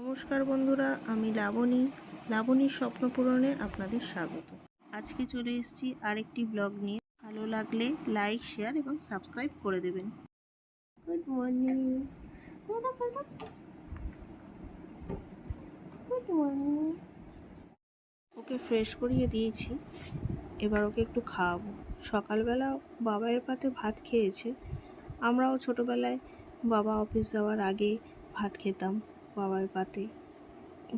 নমস্কার বন্ধুরা, আমি লাবণী। লাবণীর স্বপ্ন পূরণে আপনাদের স্বাগত। আজকে চলে এসেছি আরেকটি ব্লগ নিয়ে। ভালো লাগলে লাইক শেয়ার এবং সাবস্ক্রাইব করে দেবেন। Good morning good morning okay fresh করিয়ে দিয়েছি। এবার ওকে একটু খাওয়াবো। সকালবেলা বাবাইয়ের পাতে ভাত খেয়েছে। আমরাও ছোটোবেলায় বাবা অফিস যাওয়ার আগে ভাত খেতাম। বাবার পাতে।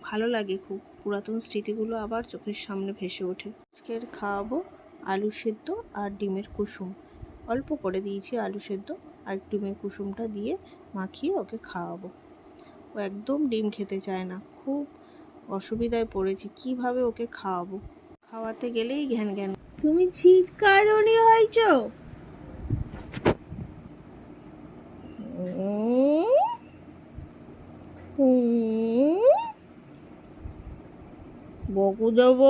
ভালো লাগে খুব। পুরাতন স্মৃতিগুলো আবার চোখের সামনে ভেসে ওঠে। আজকের খাওয়াবো আলু সেদ্ধ আর ডিমের কুসুম। অল্প করে দিয়েছি আলু সেদ্ধ আর ডিমের কুসুমটা দিয়ে মাখিয়ে ওকে খাওয়াবো। ও একদম ডিম খেতে চায় না। খুব অসুবিধায় পড়েছি। কীভাবে ওকে খাওয়াবো? খাওয়াতে গেলেই ঘ্যান ঘ্যান। তুমি ছিটকারণী হয়েছো? বকু দেব।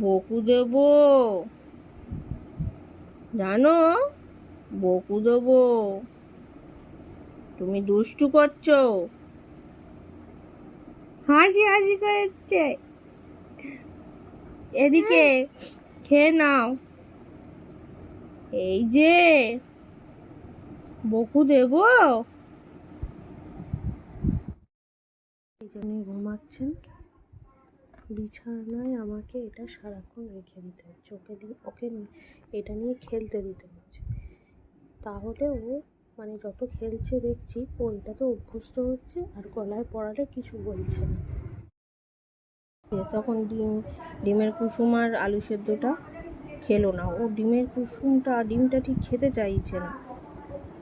বকু দেব। জানো, বকু দেব। তুমি দুষ্টু করছ। হাসি হাসি করেছে। এদিকে খেয়ে নাও। এই যে, বকু দেবো। জন্যই ঘুমাচ্ছেন? বিছানায় আমাকে এটা সারাক্ষণ রেখে দিতে হচ্ছে ওকে দিয়ে ওকে এটা নিয়ে খেলতে দিতে হচ্ছে। তাহলে ও মানে যত খেলছে দেখছি, ও এটাতে অভ্যস্ত হচ্ছে আর গলায় পড়ালে কিছু বলছে না। তখন ডিম, ডিমের কুসুম আর আলু সেদ্ধটা খেলো না। ও ডিমের কুসুমটা, ডিমটা ঠিক খেতে চাইছে না।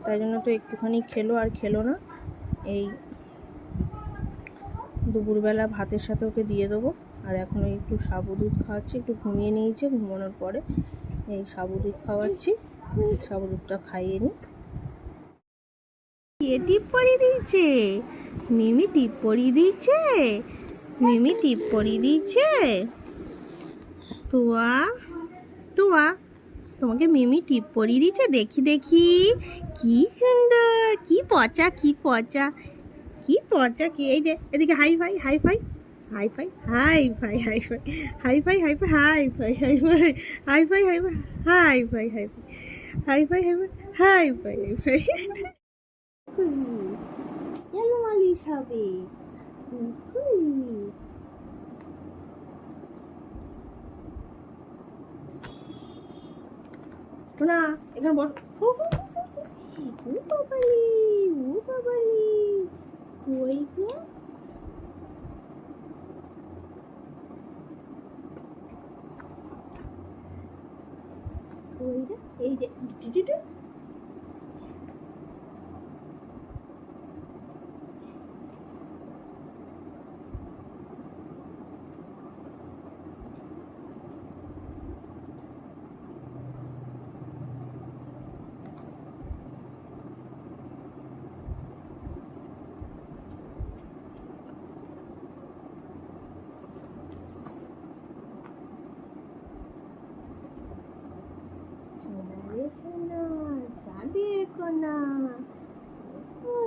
তাই জন্য তো একটুখানি খেলো আর খেলো না। এই দুপুরবেলা ভাতের সাথে ওকে দিয়ে দেবো। আর এখন একটু সাবু দুধ খাওয়াচ্ছি, একটু ঘুমিয়ে নিয়েছে, ঘুমানোর পরে এই সাবু দুধ খাওয়াচ্ছি, সাবু দুধটা খাইয়ে নিই। টিপ পরিয়ে দিয়েছে? মিমি টিপ পরিয়ে দিয়েছে? মিমি টিপ পরিয়ে দিয়েছে? তুয়া তুয়া, তোমাকে মিমি টিপ পরিয়ে দিয়েছে? দেখি দেখি। কি সুন্দর, কি পচা কি পচা। কি পচা কি এই যে এদিকে hi fi hi fi hi fi hi fi hi fi hi fi hi fi hi fi hi fi hi fi hi fi hi fi hi fi hi fi hi hi fi hi fi না এখানে বস ও বাবালি ও বাবালি কুয়ারি কুয়া এই যে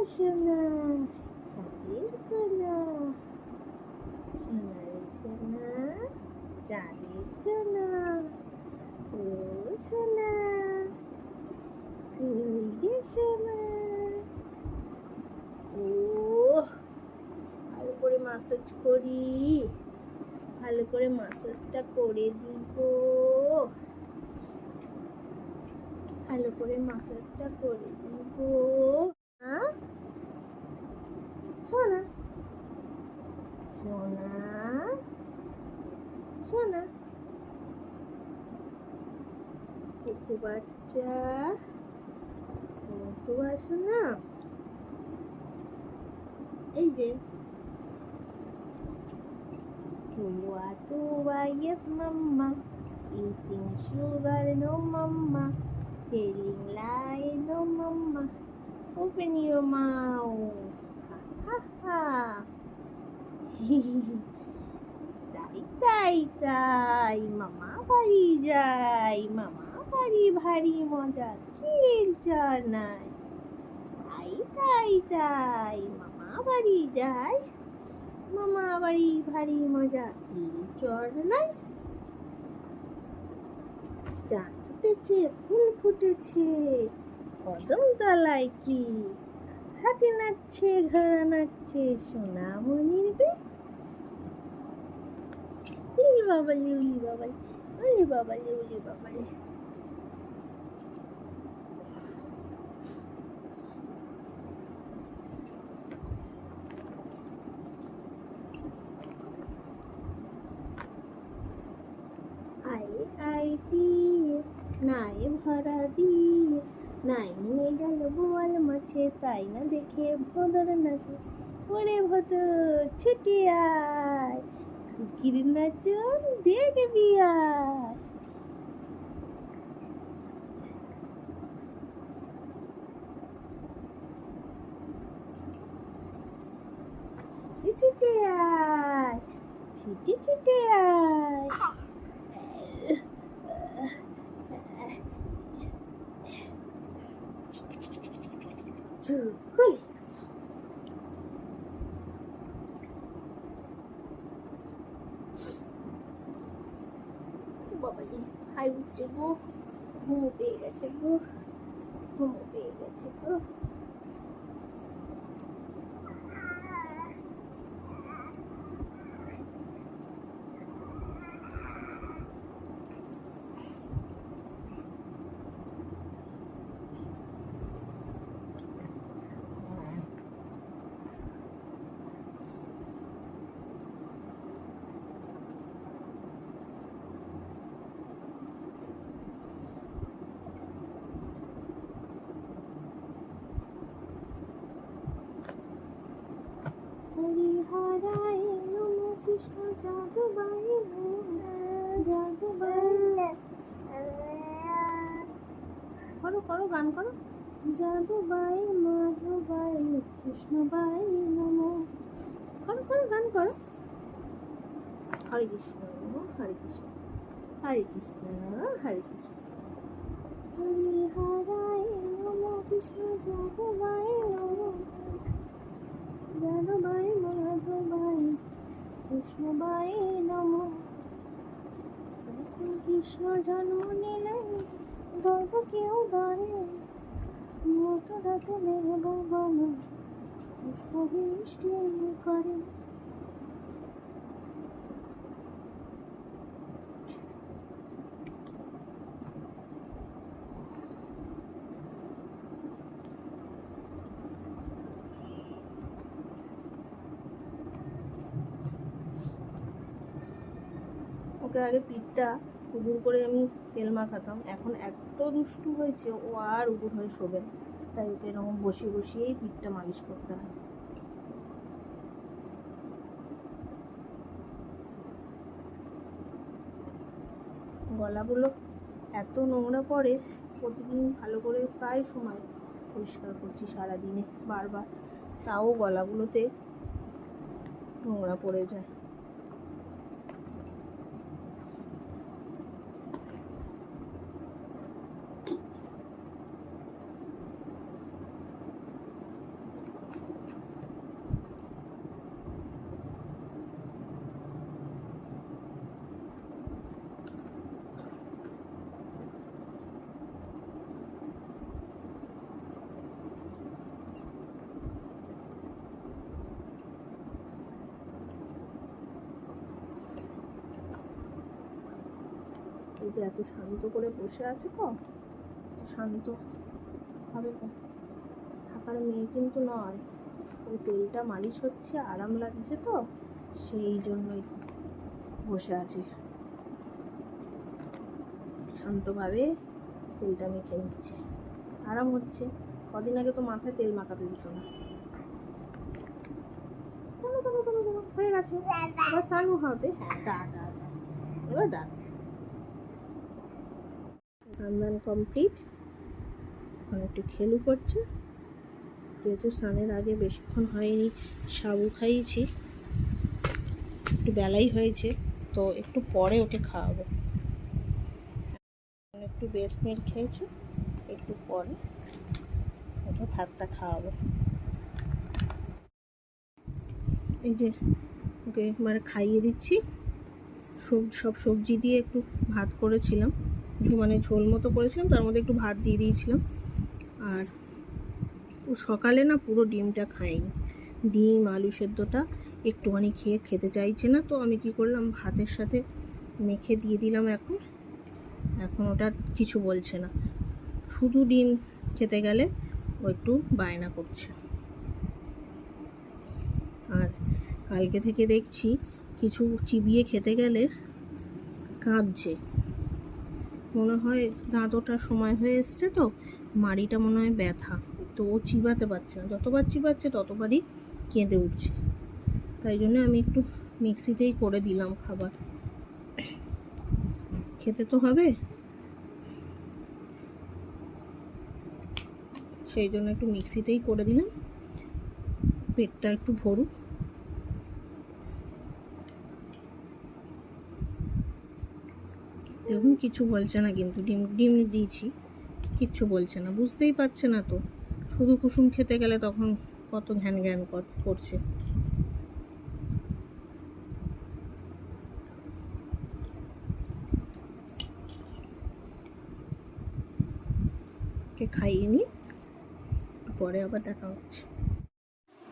সোনা চাঁদের কোনা সোনা রে সোনা চাঁদের কোনা ও সোনা কই রে সোনা ও ভালো করে মাসাজ করি ভালো করে মাসাজটা করে দিব ভালো করে মাসাজটা করে দিব হ্যাঁ সোনা সোনা সোনা একটু বাচ্চা একটু আসো না এই যে Tua, tua, yes, mama. Eating sugar, no, mama. Telling lie, no, mama. Open your mouth. তাই তাই তাই মামা বাড়ি যাই মামা বাড়ি ভারী মজা, খেল নাই তাই তাই তাই, মামা বাড়ি যাই মামা বাড়ি ভারী মজা কি চর নাই চাঁদ উঠেছে, ফুল ফুটেছে, কদম তলায় কি হাতি নাচছে, ঘোড়া নাচছে, সোনামণির বে। উলি বাবালি উলি বাবালি উলি বাবালি উলি বাবালি আই আই দিয়ে নাই ভরা দিয়ে। নাই নিয়ে গেল বোয়াল মাছে, তাই না দেখে ভদর নাচে। ওরে ভদর, ছুটি আয় কুকির নাচন দেখবি আয় ছুটি ছুটে আয়, ছুটি ছুটে আয়। চুকুল বাবাজি হাই উঠছে গো ঘুমো পেয়ে গেছে গো ঘুমো পেয়ে গেছে গো হরিহরায় নম কৃষ্ণ যাদবায় যাদবায় করো করো গান করো। যাদবাই মাধবাই কৃষ্ণবাই নম। করো করো গান করো। হরে কৃষ্ণ হরে কৃষ্ণ হরে কৃষ্ণ হরে কৃষ্ণ। হরিহরায় নম কৃষ্ণ যাদবাই নম। যাদবাই মাধবাই কৃষ্ণবাই নম। কৃষ্ণ জন্ম নিলেন গর্ব কেউ দাঁড়ে মতো রাতে নেব বন, পুষ্প বৃষ্টি করে। ওকে আগে পিঠটা উগুর করে আমি তেল মাখাতাম। এখন এত দুষ্টু হয়েছে, ও আর উগুর হয়ে শোবে তাই ওকে এরকম বসিয়ে বসিয়েই পিঠটা মালিশ করতে হয়। গলাগুলো এত নোংরা পড়ে, প্রতিদিন ভালো করে প্রায় সময় পরিষ্কার করছি সারাদিনে বারবার। তাও গলাগুলোতে নোংরা পড়ে যায়। এই যে এত শান্ত করে বসে আছে এত শান্ত হবে তো থাকার মেয়ে কিন্তু নয়। ওই তেলটা মালিশ হচ্ছে, আরাম লাগছে তো, সেই জন্যই বসে আছে। শান্তভাবে তেলটা মেখে নিচ্ছে। আরাম হচ্ছে। কদিন আগে তো মাথায় তেল মাখাতে দিত না। হয়ে গেছে। এবার স্নানও হবে। হ্যাঁ দা দা দা। এবার দা। রান্নান কমপ্লিট এখন একটু খেলু করছে। যেহেতু স্নানের আগে বেশিক্ষণ হয়নি সাবু খাইয়েছি। একটু বেলাই হয়েছে, তো একটু পরে ওকে খাওয়াবো। একটু বেস্ট মিল খেয়েছে, একটু পরে ওকে ভাতটা খাওয়াবো। এই যে ওকে মানে খাইয়ে দিচ্ছি। সব সব সবজি দিয়ে একটু ভাত করেছিলাম। মানে ঝোল মতো করেছিলাম, তার মধ্যে একটু ভাত দিয়ে দিয়েছিলাম। আর ও সকালে না পুরো ডিমটা খায়নি। ডিম, আলু সেদ্ধটা একটুখানি খেয়ে খেতে চাইছে না, তো আমি কি করলাম, ভাতের সাথে মেখে দিয়ে দিলাম এখন। এখন ওটা কিছু বলছে না। শুধু ডিম খেতে গেলে ও একটু বায়না করছে। আর কালকে থেকে দেখছি কিছু চিবিয়ে খেতে গেলে কাঁদছে। মনে হয় দাঁত ওঠার সময় হয়ে এসছে তো, মাড়িটা মনে হয় ব্যথা। তো ও চিবাতে পারছে না। যতবার চিবাচ্ছে ততবারই কেঁদে উঠছে। তাই জন্য আমি একটু মিক্সিতেই করে দিলাম খাবার। খেতে তো হবে। সেই জন্য একটু মিক্সিতেই করে দিলাম। পেটটা একটু ভরুক। দেখুন, কিছু বলছে না কিন্তু, ডিম ডিম দিয়েছি, কিচ্ছু বলছে না, বুঝতেই পারছে না তো। শুধু কুসুম খেতে গেলে তখন কত ঘ্যান ঘ্যান কর- করছে। কে খাইয়ে পরে আবার দেখা হচ্ছে।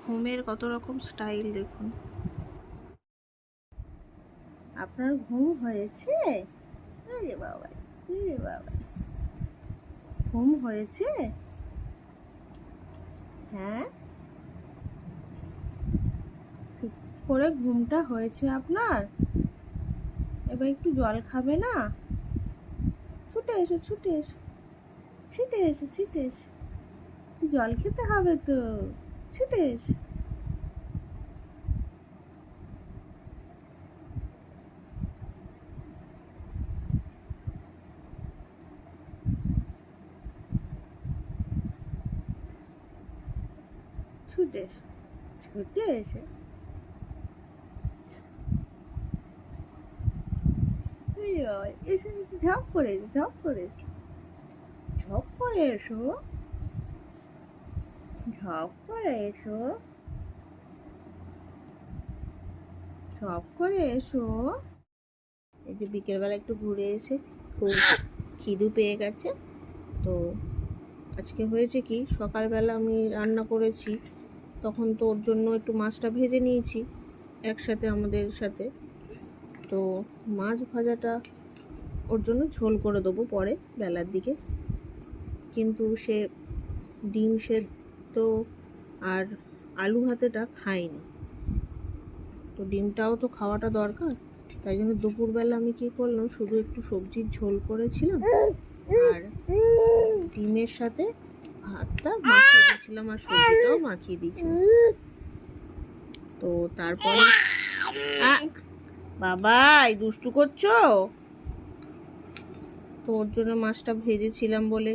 ঘুমের কত রকম স্টাইল দেখুন। আপনার ঘুম হয়েছে? আরে বাবা আরে বাবা। ঘুম হয়েছে? হ্যাঁ? ঠিক করে ঘুমটা হয়েছে আপনার? এবার একটু জল খাবে না? ছুটে এসো ছুটে এসো। ছুটে এসো ছুটে এসো। জল খেতে হবে তো? ছুটে এসো। এসো? ছুটে এসে এসে ঝপ করে এসো, ঝপ করে এসো। ঝপ করে এসো। ঝপ করে এসো। ঝপ করে এসো। এই যে বিকেলবেলা একটু ঘুরে এসে খুব খিদু পেয়ে গেছে। তো আজকে হয়েছে কি? সকালবেলা আমি রান্না করেছি তখন তো ওর জন্য একটু মাছটা ভেজে নিয়েছি একসাথে আমাদের সাথে। তো মাছ ভাজাটা ওর জন্য ঝোল করে দেবো পরে বেলার দিকে। কিন্তু সে ডিম সেদ্ধ আর আলু ভাতেটা খায়নি। তো ডিমটাও তো খাওয়াটা দরকার। তাই জন্য দুপুরবেলা আমি কী করলাম, শুধু একটু সবজির ঝোল করেছিলাম আর ডিমের সাথে ভাতটা মাখিয়ে দিয়েছিলাম আর সবজিটাও মাখিয়ে দিয়েছিলাম। তো তারপরে বাবা, এই দুষ্টু করছ? তো ওর জন্য মাছটা ভেজেছিলাম বলে।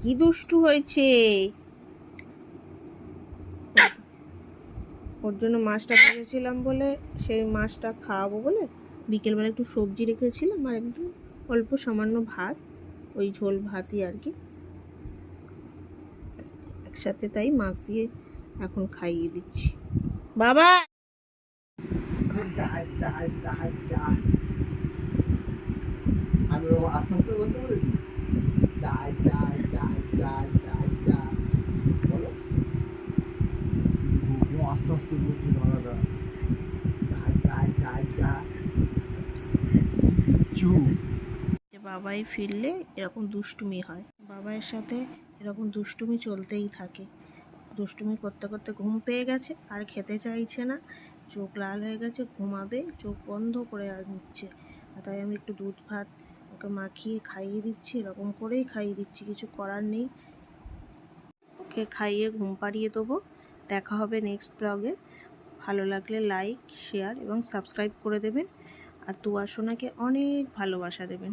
কি দুষ্টু হয়েছে? ওর জন্য মাছটা ভেজেছিলাম বলে, সেই মাছটা খাওয়াবো বলে। বিকেলবেলা একটু সবজি রেখেছিলাম আর একটু অল্প সামান্য ভাত। ওই ঝোল ভাতই আর কি। একসাথে তাই মাছ দিয়ে এখন খাইয়ে দিচ্ছি। বাবা! ডাই ডাই ডাই ডাই আমি ও আস্তে আস্তে বলতে পারি ডাই ডাই ডাই ডাই ডাই ডাই বলো ও আস্তে আস্তে বলতে ভালো ডাই ডাই ডাই ডাই চু যে বাবাই ফিরলে এরকম দুষ্টুমি হয়। বাবাইয়ের সাথে এরকম দুষ্টুমি চলতেই থাকে। দুষ্টুমি করতে করতে ঘুম পেয়ে গেছে, আর খেতে চাইছে না। চোখ লাল হয়ে গেছে, ঘুমাবে, চোখ বন্ধ করে নিচ্ছে তাই আমি একটু দুধ, ভাত ওকে মাখিয়ে খাইয়ে দিচ্ছি, এরকম করেই খাইয়ে দিচ্ছি, কিছু করার নেই। ওকে খাইয়ে ঘুম পাড়িয়ে দেবো। দেখা হবে নেক্সট ব্লগে ভালো লাগলে লাইক শেয়ার এবং সাবস্ক্রাইব করে দেবেন। আর তুয়া সোনাকে অনেক ভালোবাসা দেবেন।